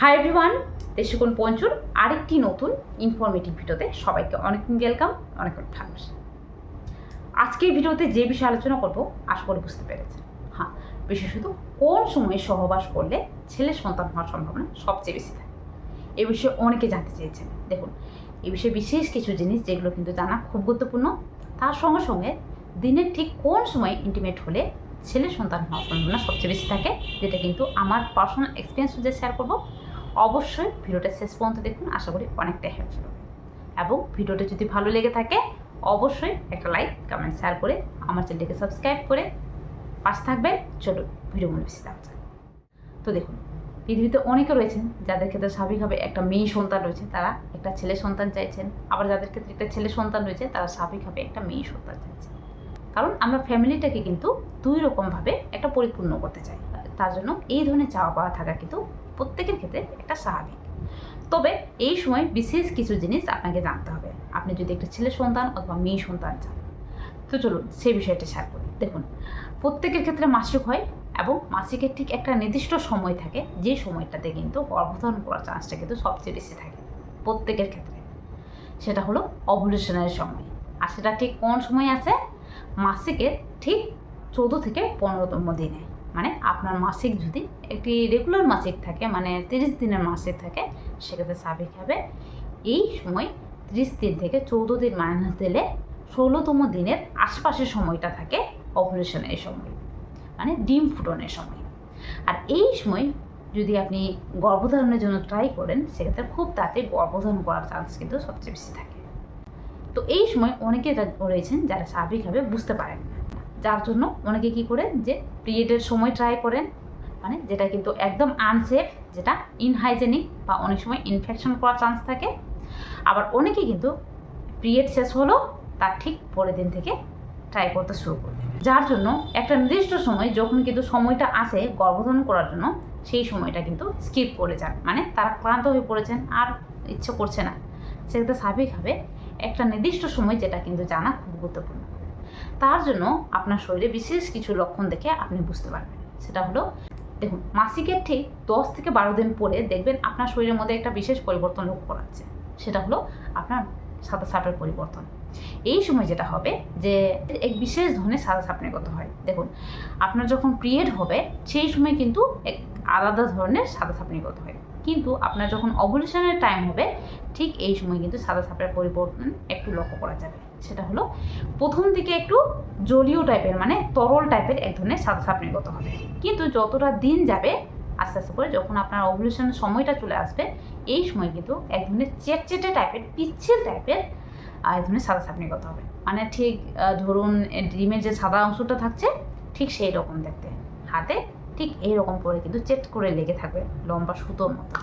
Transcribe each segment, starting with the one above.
Hi everyone দেশিকোণ পঞ্চুর আরেকটি নতুন informative ভিডিওতে সবাইকে অনেক ওয়েলকাম অনেক অনেক ভালোবাসা আজকের ভিডিওতে যে বিষয়ে আলোচনা করব, আশা করি বুঝতে পেরেছেন। হ্যাঁ বিশেষত কোন সময়ে সহবাস করলে ছেলে সন্তান হওয়ার সম্ভাবনা সবচেয়ে বেশি থাকে? এ বিষয়ে অনেকে জানতে চেয়েছেন। দেখুন, এ বিষয়ে বিশেষ কিছু জিনিস যেগুলো কিন্তু জানা খুব গুরুত্বপূর্ণ। তার সঙ্গে সঙ্গে দিনের ঠিক কোন সময় ইন্টিমেট হলে ছেলে সন্তান হওয়ার সম্ভাবনা সবচেয়ে বেশি থাকে, যেটা কিন্তু আমার পার্সোনাল এক্সপিরিয়েন্স যে শেয়ার করব অবশ্যই ভিডিওটা শেষ পর্যন্ত দেখুন, আশা করি অনেকটা হেল্পফুল এবং ভিডিওটা যদি ভালো লেগে থাকে, অবশ্যই একটা লাইক কমেন্ট শেয়ার করে আমার চ্যানেলটিকে সাবস্ক্রাইব করে পাশে থাকবেন। চলো ভিডিও মনে বেশি যাক। তো দেখুন, পৃথিবীতে অনেকে রয়েছেন যাদের ক্ষেত্রে স্বাভাবিকভাবে একটা মেয়ে সন্তান রয়েছে, তারা একটা ছেলে সন্তান চাইছেন। আবার যাদের ক্ষেত্রে একটা ছেলে সন্তান রয়েছে, তারা স্বাভাবিকভাবে একটা মেয়ে সন্তান চাইছে কারণ আমরা ফ্যামিলিটাকে কিন্তু দুই রকমভাবে একটা পরিপূর্ণ করতে চাই। তার জন্য এই ধরনের চাওয়া পাওয়া থাকা কিন্তু প্রত্যেকের ক্ষেত্রে একটা স্বাভাবিক। তবে এই সময় বিশেষ কিছু জিনিস আপনাকে জানতে হবে। আপনি যদি একটা ছেলে সন্তান অথবা মেয়ে সন্তান চান, তো চলুন সেই বিষয়টা শেয়ার করি। দেখুন, প্রত্যেকের ক্ষেত্রে মাসিক হয় এবং মাসিকের ঠিক একটা নির্দিষ্ট সময় থাকে, যে সময়টাতে কিন্তু গর্ভধারণ করার চান্সটা কিন্তু সবচেয়ে বেশি থাকে প্রত্যেকের ক্ষেত্রে। সেটা হলো অভলিউশনের সময়। আর সেটা ঠিক কোন সময় আছে? মাসিকের ঠিক চৌদ্দ থেকে পনেরোতম দিনে। মানে আপনার মাসিক যদি একটি রেগুলার মাসিক থাকে মানে তিরিশ দিনের মাসিক থাকে, সেক্ষেত্রে সাবিক হবে। এই সময় ত্রিশ দিন থেকে চৌদ্দ দিন মাইনাস দিলে ষোলোতম দিনের আশপাশের সময়টা থাকে অপারেশনের সময় মানে ডিম ফুটনের সময়। আর এই সময় যদি আপনি গর্ভধারণের জন্য ট্রাই করেন, সেক্ষেত্রে খুব তাড়াতাড়ি গর্ভধারণ করার চান্স কিন্তু সবচেয়ে বেশি থাকে। তো এই সময় অনেকে রয়েছেন যারা স্বাভাবিকভাবে বুঝতে পারেন না। যার জন্য অনেকে কি করেন যে পিরিয়ডের সময় ট্রাই করেন মানে যেটা কিন্তু একদম আনসেফ যেটা ইনহাইজেনিক বা অনেক সময় ইনফেকশন করার চান্স থাকে। আবার অনেকে কিন্তু পিরিয়ড শেষ হলো, তার ঠিক পরের দিন থেকে ট্রাই করতে শুরু করবে যার জন্য একটা নির্দিষ্ট সময় যখন কিন্তু সময়টা আসে গর্ভধারণ করার জন্য, সেই সময়টা কিন্তু স্কিপ করে যান। মানে তারা ক্লান্ত হয়ে পড়েছেন, আর ইচ্ছে করছে না। সেক্ষেত্রে স্বাভাবিকভাবে একটা নির্দিষ্ট সময় যেটা কিন্তু জানা খুব গুরুত্বপূর্ণ। তার জন্য আপনার শরীরে বিশেষ কিছু লক্ষণ দেখে আপনি বুঝতে পারবেন। সেটা হলো, দেখুন, মাসিকের ঠিক দশ থেকে বারো দিন পরে দেখবেন আপনার শরীরের মধ্যে একটা বিশেষ পরিবর্তন লক্ষ্য করা যাচ্ছে। সেটা হলো, আপনার সাদা সাপের পরিবর্তন। এই সময় যেটা হবে যে, এক বিশেষ ধরনের সাদা সাপ নির্গত হয়। দেখুন, আপনার যখন পিরিয়ড হবে, সেই সময় কিন্তু এক আলাদা ধরনের সাদা সাপ নির্গত হয়। কিন্তু আপনার যখন অবলিউশনের টাইম হবে, ঠিক এই সময় কিন্তু সাদা সাপের পরিবর্তন একটু লক্ষ্য করা যাবে। সেটা হলো প্রথম দিকে একটু জলীয় টাইপের মানে তরল টাইপের এক ধরনের সাদা সাপ নির্গত হবে। কিন্তু যতটা দিন যাবে, আস্তে আস্তে করে যখন আপনার অবলিউশনের সময়টা চলে আসবে, এই সময় কিন্তু এক ধরনের চেটচেটে টাইপের পিচ্ছিল টাইপের এক ধরনের সাদা সাপ নির্গত হবে। মানে ঠিক ধরুন, ডিমের যে সাদা অংশটা থাকছে, ঠিক সেই রকম দেখতে। হাতে ঠিক এইরকম করে কিন্তু চেট করে লেগে থাকবে লম্বা সুতোর মতো।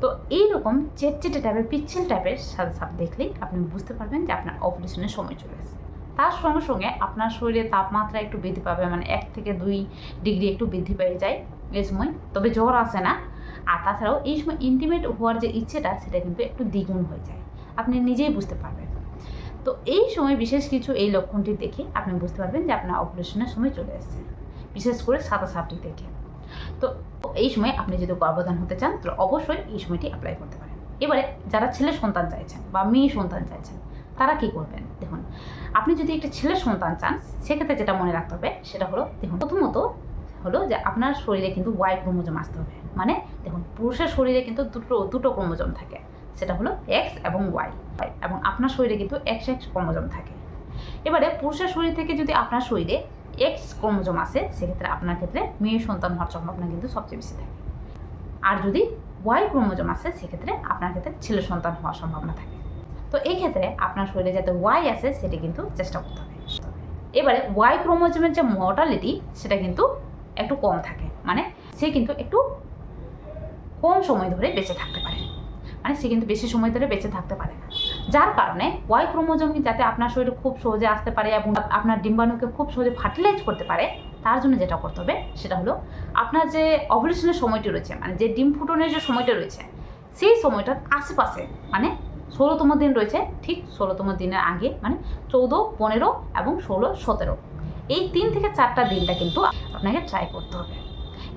তো এইরকম চেটচেটে টাইপের পিচ্ছিল টাইপের সাদা সাপ দেখলেই আপনি বুঝতে পারবেন যে আপনার অপারেশনের সময় চলে এসেছে। তার সঙ্গে সঙ্গে আপনার শরীরে তাপমাত্রা একটু বৃদ্ধি পাবে মানে এক থেকে দুই ডিগ্রি একটু বৃদ্ধি পেয়ে যায় এই সময়। তবে জ্বর আসে না। আর তাছাড়াও এই সময় ইন্টিমেট হওয়ার যে ইচ্ছেটা, সেটা কিন্তু একটু দ্বিগুণ হয়ে যায়। আপনি নিজেই বুঝতে পারবেন। তো এই সময় বিশেষ কিছু এই লক্ষণটি দেখে আপনি বুঝতে পারবেন যে আপনার অপারেশনের সময় চলে এসেছে। বিশেষ করে সাদা সাপটি দেখে। তো এই সময় আপনি যদি গর্ভধান হতে চান তো অবশ্যই এই সময়টি অ্যাপ্লাই করতে পারেন। এবারে যারা ছেলে সন্তান চাইছেন বা মেয়ে সন্তান চাইছেন, তারা কি করবেন? দেখুন, আপনি যদি একটা ছেলে সন্তান চান, সেক্ষেত্রে যেটা মনে রাখতে হবে, সেটা হলো, দেখুন, প্রথমত হলো যে আপনার শরীরে কিন্তু ওয়াই ক্রোমোজোম আসতে হবে। মানে দেখুন, পুরুষের শরীরে কিন্তু দুটো দুটো ক্রোমোজোম থাকে। সেটা হলো এক্স এবং ওয়াই এবং আপনার শরীরে কিন্তু এক্স এক্স ক্রোমোজোম থাকে। এবারে পুরুষের শরীর থেকে যদি আপনার শরীরে এক্স ক্রোমোজোম আসে সেক্ষেত্রে আপনার ক্ষেত্রে মেয়ে সন্তান হওয়ার সম্ভাবনা কিন্তু সবচেয়ে বেশি থাকে। আর যদি ওয়াই ক্রোমোজোম আসে সেক্ষেত্রে আপনার ক্ষেত্রে ছেলে সন্তান হওয়ার সম্ভাবনা থাকে। তো এই ক্ষেত্রে আপনার শরীরে যাতে ওয়াই আসে সেটি কিন্তু চেষ্টা করতে হবে। এবারে ওয়াই ক্রোমোজোমের যে মর্টালিটি সেটা কিন্তু একটু কম থাকে। মানে সে কিন্তু একটু কম সময় ধরে বেঁচে থাকতে পারে। মানে সে কিন্তু বেশি সময় ধরে বেঁচে থাকতে পারে না। যার কারণে ওয়াই ক্রোমোজোম যাতে আপনার শরীরে খুব সহজে আসতে পারে এবং আপনার ডিম্বাণুকে খুব সহজে ফার্টিলাইজ করতে পারে, তার জন্য যেটা করতে হবে সেটা হলো আপনার যে অভলিউশনের সময়টি রয়েছে মানে যে ডিম ফুটনের যে সময়টা রয়েছে, সেই সময়টার আশেপাশে মানে ষোলোতম দিন রয়েছে, ঠিক ষোলোতম দিনের আগে মানে চৌদ্দ, পনেরো এবং ষোলো, সতেরো। এই তিন থেকে চারটা দিনটা কিন্তু আপনাকে ট্রাই করতে হবে।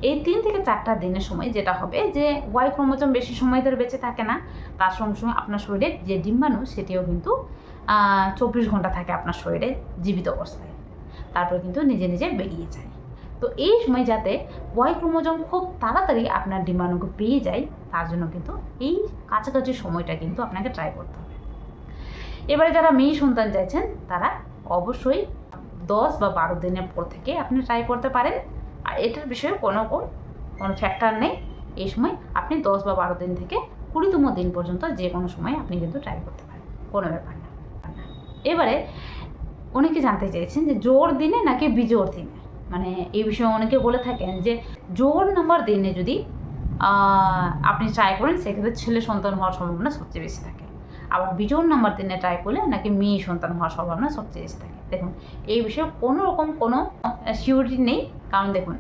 এই তিন থেকে চারটা দিনের সময় যেটা হবে যে ওয়াই ক্রোমোজোম বেশি সময় ধরে বেঁচে থাকে না, তার সঙ্গে সঙ্গে আপনার শরীরে যে ডিম্বাণু সেটিও কিন্তু চব্বিশ ঘণ্টা থাকে আপনার শরীরে জীবিত অবস্থায়। তারপর কিন্তু নিজে নিজে বেরিয়ে যায়। তো এই সময় যাতে ওয়াই ক্রোমোজোম খুব তাড়াতাড়ি আপনার ডিম্বাণুকে পেয়ে যায়, তার জন্য কিন্তু এই কাছাকাছি সময়টা কিন্তু আপনাকে ট্রাই করতে হবে। এবারে যারা মেয়ে সন্তান চাইছেন, তারা অবশ্যই দশ বা বারো দিনের পর থেকে আপনি ট্রাই করতে পারেন। আর এটার বিষয়ে কোনো কোন- ফ্যাক্টর নেই। এই সময় আপনি দশ বা বারো দিন থেকে কুড়িতম দিন পর্যন্ত যে কোনো সময় আপনি কিন্তু ট্রাই করতে পারেন। কোনো ব্যাপার না। এবারে অনেকে জানতে চেয়েছেন যে জোর দিনে নাকি বিজোর দিনে? মানে এই বিষয়ে অনেকে বলে থাকেন যে জোর নাম্বার দিনে যদি আপনি ট্রাই করেন, সেক্ষেত্রে ছেলে সন্তান হওয়ার সম্ভাবনা সবচেয়ে বেশি থাকে। আবার বিজোর নাম্বার দিনে ট্রাই করলে নাকি মেয়ে সন্তান হওয়ার সম্ভাবনা সবচেয়ে বেশি থাকে। দেখুন, এই বিষয়ে কোনো রকম কোনো সিউরিটি নেই। কারণ দেখুন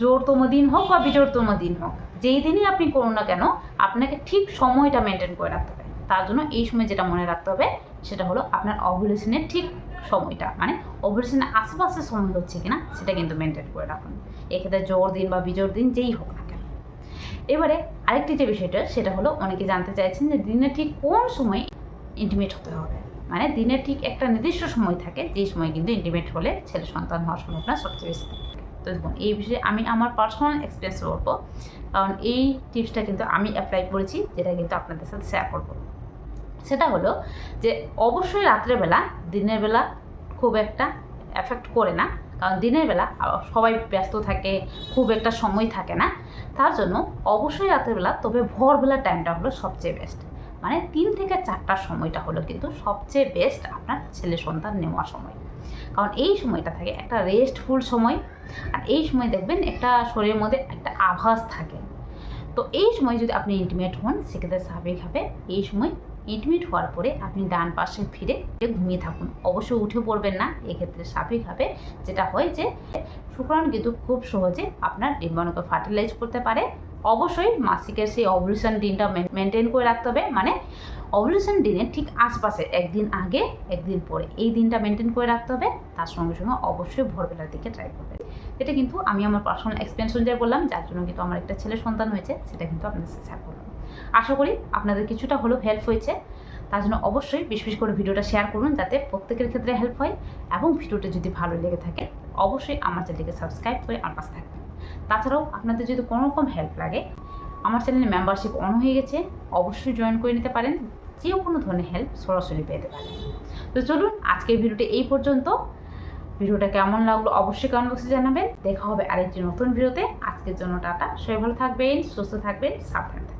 জোরতম দিন হোক বা বিজোড়তম দিন হোক, যেই দিনই আপনি করুন না কেন, আপনাকে ঠিক সময়টা মেনটেন করে রাখতে হবে। তার জন্য এই সময় যেটা মনে রাখতে হবে, সেটা হলো আপনার অভুলেশনের ঠিক সময়টা মানে অভুলেশনের আশেপাশে সময় হচ্ছে কিনা, সেটা কিন্তু মেনটেন করে রাখুন। এক্ষেত্রে জোর দিন বা বিজোর দিন যেই হোক না কেন। এবারে আরেকটি যে বিষয়টা, সেটা হলো অনেকে জানতে চাইছেন যে দিনে ঠিক কোন সময় ইন্টিমেট হতে হবে? মানে দিনের ঠিক একটা নির্দিষ্ট সময় থাকে, যেই সময় কিন্তু ইন্টিমেট হলে ছেলে সন্তান হওয়ার সম্ভাবনা সবচেয়ে বেশি। থাকে তো দেখুন এই বিষয়ে আমি আমার পার্সোনাল এক্সপিরিয়েন্স বলব। কারণ এই টিপসটা কিন্তু আমি অ্যাপ্লাই করেছি, যেটা কিন্তু আপনাদের সাথে শেয়ার করব। সেটা হলো যে অবশ্যই রাত্রেবেলা দিনের বেলা খুব একটা এফেক্ট করে না। কারণ দিনের বেলা সবাই ব্যস্ত থাকে, খুব একটা সময় থাকে না। তার জন্য অবশ্যই রাত্রেবেলা তবে ভোরবেলার টাইমটা হলো সবচেয়ে বেস্ট মানে তিন থেকে চারটার সময়টা হলো কিন্তু সবচেয়ে বেস্ট আপনার ছেলে সন্তান নেওয়ার সময়। কারণ এই সময়টা থাকে, একটা রেস্টফুল সময়। আর এই সময় দেখবেন একটা শরীরের মধ্যে একটা আভাস থাকে। তো এই সময় যদি আপনি ইন্টিমেট হন, সেক্ষেত্রে স্বাভাবিকভাবে এই সময় ইন্টিমেট হওয়ার পরে আপনি ডান পাশে ফিরে ঘুমিয়ে থাকুন। অবশ্যই উঠে পড়বেন না, এক্ষেত্রে স্বাভাবিকভাবে যেটা হয় যে শুক্রাণু কিন্তু খুব সহজে আপনার ডিম্বাণুকে ফার্টিলাইজ করতে পারে। অবশ্যই মাসিকের সেই অভলিউশন দিনটা মেনটেন করে রাখতে হবে। মানে অভলিউশন দিনের ঠিক আশপাশে, একদিন আগে, একদিন পরে এই দিনটা মেনটেন করে রাখতে হবে। তার সঙ্গে সঙ্গে অবশ্যই ভোরবেলার দিকে ট্রাই করবে। এটা কিন্তু আমি আমার পার্সোনাল এক্সপিরিয়েন্স অনুযায়ী বললাম, যার জন্য কিন্তু আমার একটা ছেলে সন্তান হয়েছে, সেটা কিন্তু আপনাদের সাথে শেয়ার করলাম। আশা করি আপনাদের কিছুটা হলেও হেল্প হয়েছে। তার জন্য অবশ্যই বেশি বেশি করে ভিডিওটা শেয়ার করুন, যাতে প্রত্যেকের ক্ষেত্রে হেল্প হয় এবং ভিডিওটা যদি ভালো লেগে থাকে, অবশ্যই আমার চ্যানেলকে সাবস্ক্রাইব করে আমার পাশে থাকবেন। তাছাড়াও আপনাদের যদি কোনো রকম হেল্প লাগে, আমার চ্যানেলে মেম্বারশিপ অন হয়ে গেছে, অবশ্যই জয়েন করে নিতে পারেন, যে কোনো ধরনের হেল্প সরাসরি পেতে পারেন। তো চলুন আজকের ভিডিওটি এই পর্যন্ত। ভিডিওটা কেমন লাগল অবশ্যই কমেন্ট বক্সে জানাবেন। দেখা হবে আরেকটি নতুন ভিডিওতে। আজকের জন্য টাটা। সবাই ভালো থাকবেন, সুস্থ থাকবেন, সাবধান থাকবেন।